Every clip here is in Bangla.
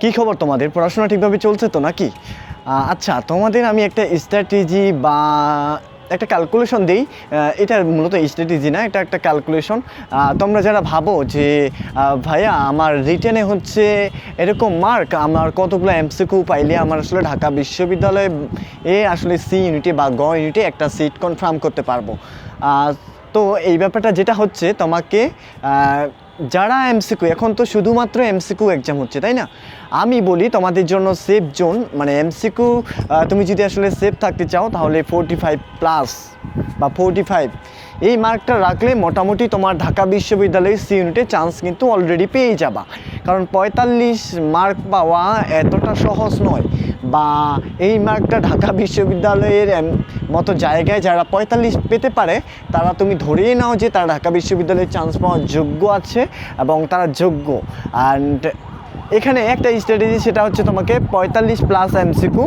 কি খবর তোমাদের? পড়াশোনা ঠিকভাবে চলছে তো নাকি? আচ্ছা তোমাদের আমি একটা স্ট্র্যাটেজি বা একটা ক্যালকুলেশন দিই। এটা মূলত স্ট্র্যাটেজি না, এটা একটা ক্যালকুলেশন তোমরা যারা ভাবো যে ভাইয়া, আমার রিটেনে হচ্ছে এরকম মার্ক আমার কতগুলো এমসিকিউ পাইলে আমার আসলে ঢাকা বিশ্ববিদ্যালয়ে এ আসলে সি ইউনিটে বা গ ইউনিটে একটা সিট কনফার্ম করতে পারব। তো এই ব্যাপারটা যেটা হচ্ছে, তোমাকে যারা এমসিকিউ এখন তো শুধুমাত্র এমসিকিউ এক্সাম হচ্ছে, তাই না? আমি বলি তোমাদের জন্য সেফ জোন মানে এমসিকিউ তুমি যদি আসলে সেফ থাকতে চাও, তাহলে ফোরটি ফাইভ প্লাস বা ফোরটি ফাইভ এই মার্কটা রাখলে মোটামুটি তোমার ঢাকা বিশ্ববিদ্যালয়ের সি ইউনিটে চান্স কিন্তু অলরেডি পেয়ে যাবা। কারণ পঁয়তাল্লিশ মার্ক পাওয়া এতটা সহজ নয়। বা এই মার্কটা ঢাকা বিশ্ববিদ্যালয়ের মতো জায়গায় যারা পঁয়তাল্লিশ পেতে পারে, তারা তুমি ধরেই নাও যে তারা ঢাকা বিশ্ববিদ্যালয়ে চান্স পাওয়ার যোগ্য আছে এবং তারা যোগ্য। অ্যান্ড এখানে একটা স্ট্র্যাটেজি সেটা হচ্ছে তোমাকে পঁয়তাল্লিশ প্লাস এমসিকিউ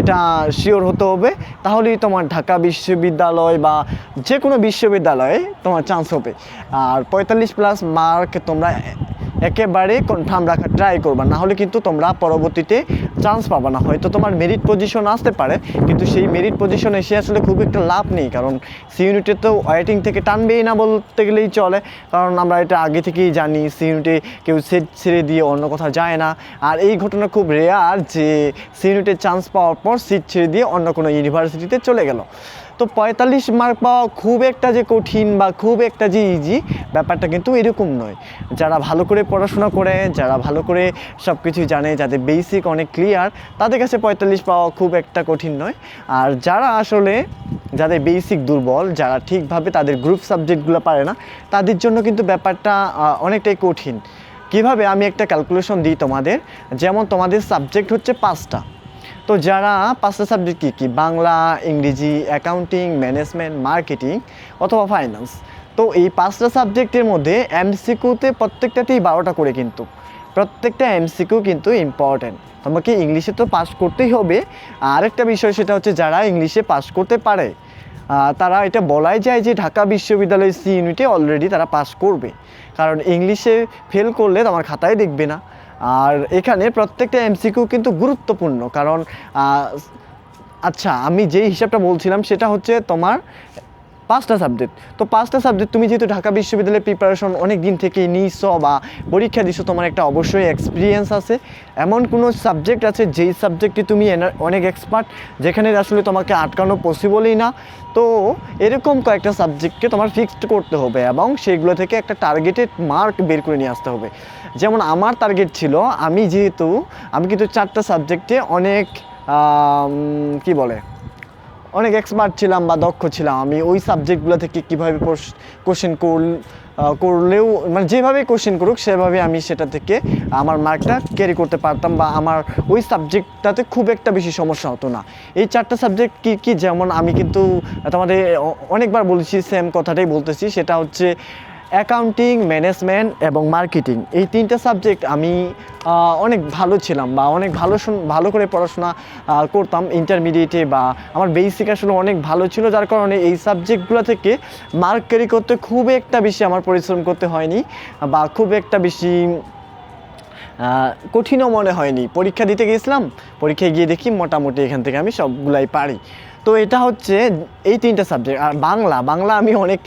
এটা শিওর হতে হবে। তাহলেই তোমার ঢাকা বিশ্ববিদ্যালয় বা যে কোনো বিশ্ববিদ্যালয়ে তোমার চান্স হবে। আর পঁয়তাল্লিশ প্লাস মার্ক তোমরা একেবারে কনফার্ম রাখা ট্রাই করবা। না হলে কিন্তু তোমরা পরবর্তীতে চান্স পাবা না। হয়তো তোমার মেরিট পজিশন আসতে পারে, কিন্তু সেই মেরিট পজিশন এসে আসলে খুব একটা লাভ নেই। কারণ সি ইউনিটে তো ওয়েটিং থেকে টানবেই না বলতে গেলেই চলে। কারণ আমরা এটা আগে থেকেই জানি সি ইউনিটে কেউ সেট ছেড়ে দিয়ে অন্য কোথাও যায় না। আর এই ঘটনা খুব রেয়ার যে সি ইউনিটে চান্স পাওয়ার পর সিট ছেড়ে দিয়ে অন্য কোনো ইউনিভার্সিটিতে চলে গেল। তো পঁয়তাল্লিশ মার্ক পাওয়া খুব একটা যে কঠিন বা খুব একটা যে ইজি ব্যাপারটা কিন্তু এরকম নয়। যারা ভালো করে পড়াশোনা করে, যারা ভালো করে সব কিছু জানে, যাদের বেসিক অনেক ক্লিয়ার তাদের কাছে পঁয়তাল্লিশ পাওয়া খুব একটা কঠিন নয়। আর যারা আসলে যাদের বেসিক দুর্বল, যারা ঠিকভাবে তাদের গ্রুপ সাবজেক্টগুলো পারে না, তাদের জন্য কিন্তু ব্যাপারটা অনেকটাই কঠিন। কীভাবে আমি একটা ক্যালকুলেশন দিই তোমাদের? যেমন তোমাদের সাবজেক্ট হচ্ছে পাঁচটা। তো যারা পাঁচটা সাবজেক্ট কী কী? বাংলা, ইংরেজি অ্যাকাউন্টিং ম্যানেজমেন্ট মার্কেটিং অথবা ফাইন্যান্স তো এই পাঁচটা সাবজেক্টের মধ্যে এমসিকিউতে প্রত্যেকটাতেই বারোটা করে কিন্তু। প্রত্যেকটা এমসিকিউ কিন্তু ইম্পর্ট্যান্ট তোমাকে ইংলিশে তো পাস করতেই হবে। আরেকটা বিষয় সেটা হচ্ছে যারা ইংলিশে পাস করতে পারে তারা এটা বলাই যায় যে ঢাকা বিশ্ববিদ্যালয়ের সি ইউনিটে অলরেডি তারা পাস করবে। কারণ ইংলিশে ফেল করলে তোমার খাতায় দেখবে না। আর এখানে প্রত্যেকটা এমসিকিউ কিন্তু গুরুত্বপূর্ণ, কারণ আচ্ছা আমি যেই হিসাবটা বলছিলাম সেটা হচ্ছে তোমার পাঁচটা সাবজেক্ট তো পাঁচটা সাবজেক্ট তুমি যেহেতু ঢাকা বিশ্ববিদ্যালয়ের প্রিপারেশন অনেক দিন থেকেই নিছো বা পরীক্ষা দিছো, তোমার একটা অবশ্যই এক্সপিরিয়েন্স আছে। এমন কোনো সাবজেক্ট আছে যেই সাবজেক্টে তুমি অনেক এক্সপার্ট যেখানে আসলে তোমাকে আটকানো পসিবলই না। তো এরকম কয়েকটা সাবজেক্টকে তোমার ফিক্সড করতে হবে এবং সেগুলো থেকে একটা টার্গেটেড মার্ক বের করে নিয়ে আসতে হবে। যেমন আমার টার্গেট ছিল, আমি যেহেতু, আমি কিন্তু চারটা সাবজেক্টে অনেক কি বলে অনেক এক্সপার্ট ছিলাম বা দক্ষ ছিলাম। আমি ওই সাবজেক্টগুলো থেকে কীভাবে কোশ্চেন করল করলেও মানে যেভাবে কোশ্চেন করুক, সেভাবে আমি সেটা থেকে আমার মার্কটা ক্যারি করতে পারতাম বা আমার ওই সাবজেক্টটাতে খুব একটা বেশি সমস্যা হতো না। এই চারটা সাবজেক্ট কী কী? যেমন আমি কিন্তু তোমাদের অনেকবার বলেছি সেম কথাটাই বলতেছি। সেটা হচ্ছে অ্যাকাউন্টিং ম্যানেজমেন্ট এবং মার্কেটিং এই তিনটা সাবজেক্ট আমি অনেক ভালো ছিলাম বা অনেক ভালো ভালো করে পড়াশোনা করতাম ইন্টারমিডিয়েটে বা আমার বেসিক আসলে অনেক ভালো ছিল, যার কারণে এই সাবজেক্টগুলো থেকে মার্ক ক্যারি করতে খুব একটা বেশি আমার পরিশ্রম করতে হয়নি বা খুব একটা বেশি কঠিনও মনে হয়নি। পরীক্ষা দিতে গিয়েছিলাম পরীক্ষায় গিয়ে দেখি মোটামুটি এখান থেকে আমি সবগুলাই পারি। তো এটা হচ্ছে এই তিনটা সাবজেক্ট আর বাংলা বাংলা আমি অনেক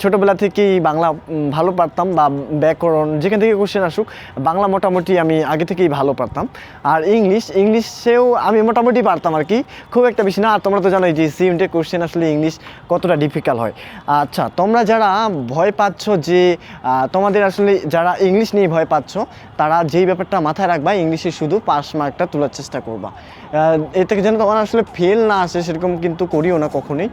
ছোটোবেলা থেকেই বাংলা ভালো পারতাম বা ব্যাকরণ যেখান থেকে কোশ্চেন আসুক বাংলা মোটামুটি আমি আগে থেকেই ভালো পারতাম। আর ইংলিশ ইংলিশেও আমি মোটামুটি পারতাম আর কি খুব একটা বেশি না। আর তোমরা তো জানোই যে সি ইউনিটের কোশ্চেন আসলে ইংলিশ কতটা ডিফিকাল্ট হয়। আচ্ছা তোমরা যারা ভয় পাচ্ছ যে তোমাদের আসলে যারা ইংলিশ নিয়ে ভয় পাচ্ছ তারা যেই ব্যাপারটা মাথায় রাখবা ইংলিশে শুধু পাস মার্কটা তোলার চেষ্টা করবা। আহ, এ থেকে যেন তোমার আসলে ফেল না আসে সেরকম কিন্তু করিও না কখনোই।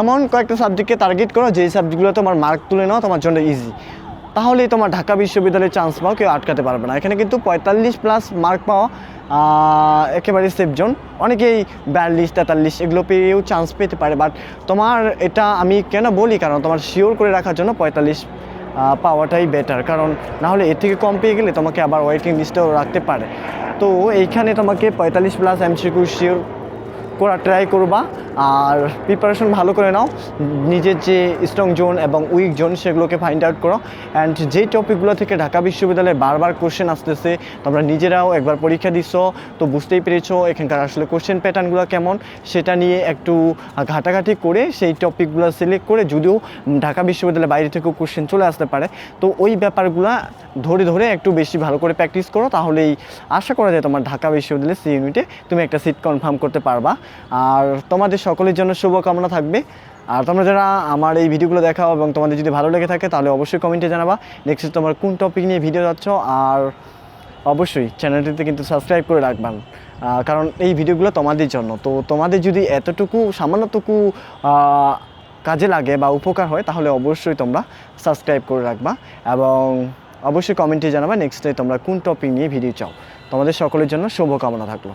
এমন কয়েকটা সাবজেক্টকে টার্গেট করো, যেই সাবজেক্টগুলো তোমার মার্ক তুলে নাও, তোমার জন্য ইজি তাহলেই তোমার ঢাকা বিশ্ববিদ্যালয়ে চান্স পাও, কেউ আটকাতে পারবে না। এখানে কিন্তু পঁয়তাল্লিশ প্লাস মার্ক পাওয়া একেবারে সেফ জোন অনেকেই বিয়াল্লিশ, তেতাল্লিশ এগুলো পেয়েও চান্স পেতে পারে বাট তোমার এটা আমি কেন বলি? কারণ তোমার শিওর করে রাখার জন্য পঁয়তাল্লিশ পাওয়াটাই বেটার কারণ নাহলে এর থেকে কম পেয়ে গেলে তোমাকে আবার ওয়েটিং লিস্টেও রাখতে পারে। তো এইখানে তোমাকে পঁয়তাল্লিশ প্লাস এমসিকিউ শিওর করা ট্রাই করবা। আর প্রিপারেশন ভালো করে নাও। নিজের যে স্ট্রং জোন এবং উইক জোন সেগুলোকে ফাইন্ড আউট করো। অ্যান্ড যে টপিকগুলো থেকে ঢাকা বিশ্ববিদ্যালয়ে বারবার কোশ্চেন আসতেছে, তোমরা নিজেরাও একবার পরীক্ষা দিচ্ছ তো বুঝতেই পেরেছ এখানকার আসলে কোশ্চেন প্যাটার্নগুলো কেমন। সেটা নিয়ে একটু ঘাটাঘাটি করে সেই টপিকগুলো সিলেক্ট করে যদিও ঢাকা বিশ্ববিদ্যালয়ের বাইরে থেকেও কোশ্চেন চলে আসতে পারে, তো ওই ব্যাপারগুলো ধরে ধরে একটু বেশি ভালো করে প্র্যাকটিস করো, তাহলেই আশা করা যায় তোমার ঢাকা বিশ্ববিদ্যালয়ের সি ইউনিটে তুমি একটা সিট কনফার্ম করতে পারবা। আর তোমাদের সকলের জন্য শুভকামনা থাকবে। আর তোমরা যারা আমার এই ভিডিওগুলো দেখাও এবং তোমাদের যদি ভালো লেগে থাকে, তাহলে অবশ্যই কমেন্টে জানাবা। নেক্সট তোমার কোন টপিক নিয়ে ভিডিও যাচ্ছ, আর অবশ্যই চ্যানেলটিতে কিন্তু সাবস্ক্রাইব করে রাখবেন কারণ এই ভিডিওগুলো তোমাদের জন্য। তো তোমাদের যদি এতটুকু, সামান্যটুকু কাজে লাগে বা উপকার হয়, তাহলে অবশ্যই তোমরা সাবস্ক্রাইব করে রাখবা। এবং অবশ্যই কমেন্টে জানাবা নেক্সটে তোমরা কোন টপিক নিয়ে ভিডিও চাও। তোমাদের সকলের জন্য শুভকামনা থাকল।